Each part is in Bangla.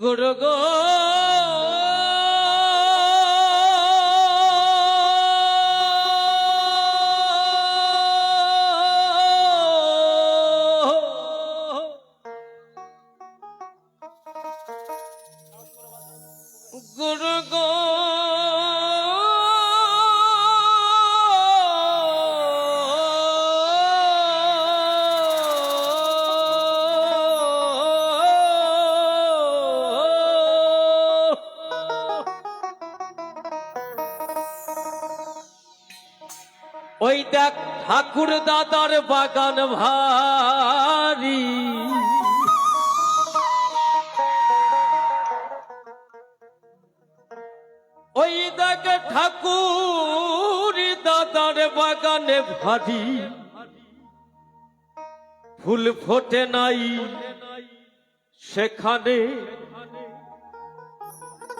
গুরু গো ওই দেখ ঠাকুর দাদার বাগান ভারী। ওই দেখ ঠাকুর দাদার বাগানে ভারী। ফুল ফোটে নাই সেখানে।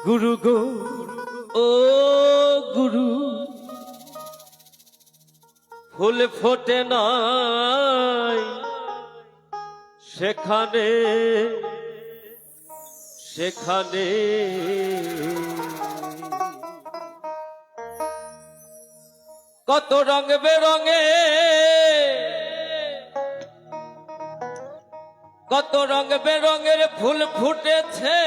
গুরু গো, ও গুরু ফুল ফোটে নাই। সেখানে সেখানে। কত রঙ বেরঙে, কত রঙ বেরঙের ফুল ফুটেছে।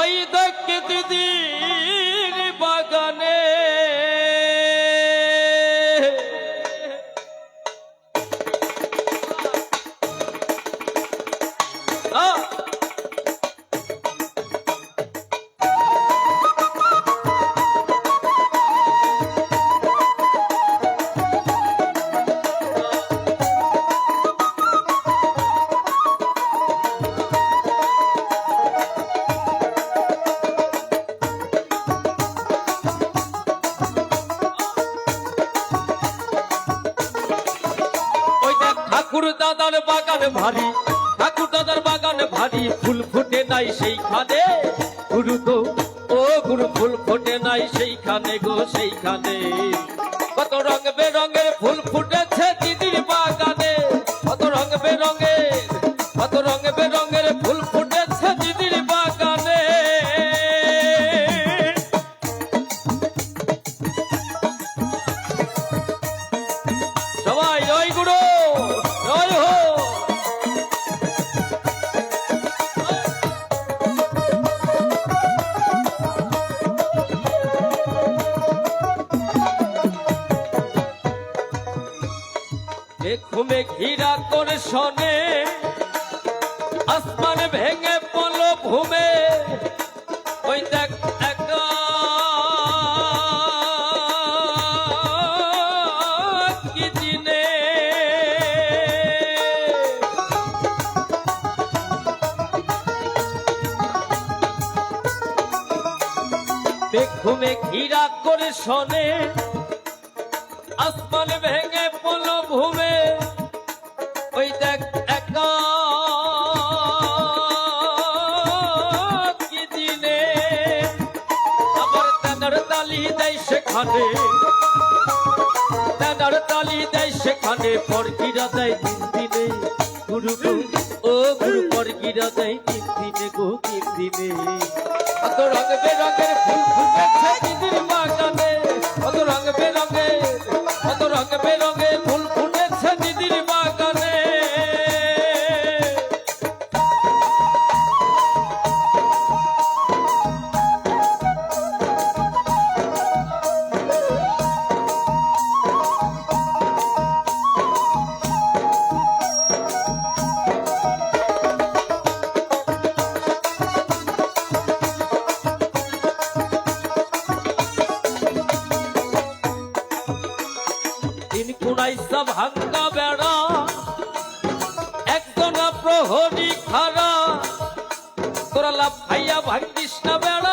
ওই দক্ষ দিদির ঠাকুর দাদার বাগান ভারী। ঠাকুর দাদার বাগান ভারী, ফুল ফুটে নাই সেইখানে। গুরু তো, ও গুরু, ফুল ফুটে নাই সেইখানে গো সেইখানে। কত রঙ বেরঙের ফুল ফুটেছে ঘুমে ঘিরা করে শোনে? আসমান ভেঙে পল ভূমে। ওই দেখ ঘুমে ঘিরা করে শোনে? আসমান ভেঙে পল ভূমে। ওই দেখ একা কি দিনে? আবার তেনার তালি দেয় সেখানে। তেনার তালি দেয় সেখানে, পরগিরা দেয় তিন দিনে। গুরু ও গুরু, পরগিরা দেয় তিন দিনে গো, তিন দিনে। কত রঙ বেরঙের ফুল ফুটেছে দিদির বাগানে। কত রঙ বেরঙের কত রঙ বেরঙের কুড়াইশা ভাঙ্গা বেড়া। একজনা প্রহরী খারা তোরা লাভ ভাইয়া ভাঙ্গিস না বেড়া।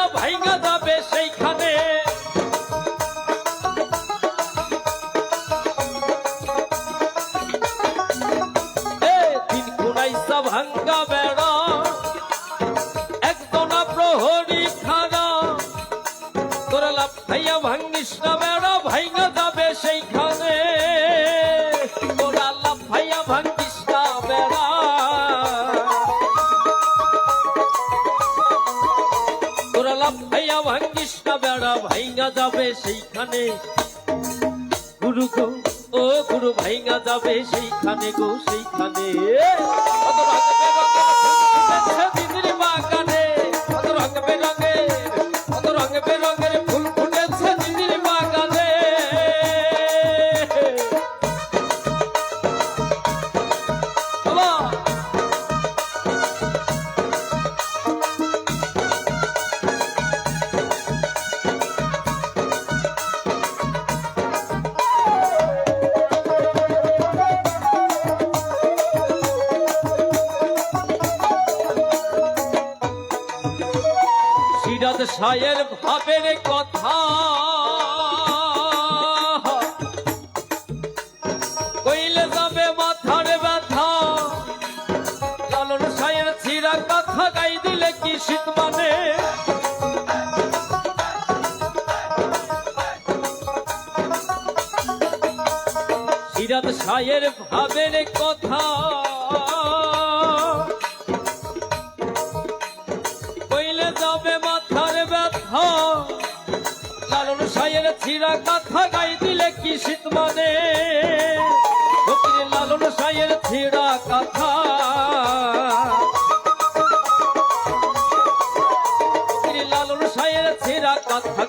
ভাইয়া ভাঙ্গিস না বেড়া ভাইঙ্গা যাবে সেইখানে। গুরু গো, ও গুরু ভাইঙ্গা যাবে সেইখানে গো, সেইখানে। সায়ের ভাবের কথা। কইলে যাবে মাথার ব্যথা। লালন সায়ের ছিড়া কথা গাই দিলে কি শীত মানে? সিরাজ সায়ের ভাবের কথা। ব্যথা লালন সাইয়ের ছিড়া কথা গাই দিলে কি শীত মানে? লালন সাইয়ের ছিড়া কথা। লালন সাইয়ের ছিড়া কথা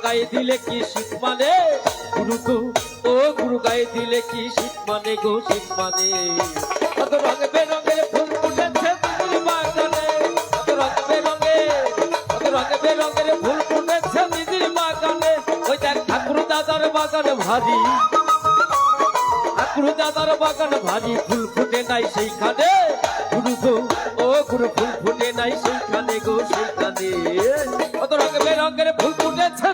মানে? গুরু গাই দিলে কি শীত মানে গো, শীত মানে? রঙ বেরঙের বাগান ভারী। ঠাকুর দাদার বাগান ভারী। ফুল ফুটে নাই সেইখানে। গুরু গো, ও গুরু, ফুল ফুটে নাই সেইখানে গো, সেইখানে। কত রঙ বেরঙের ফুল ফুটেছে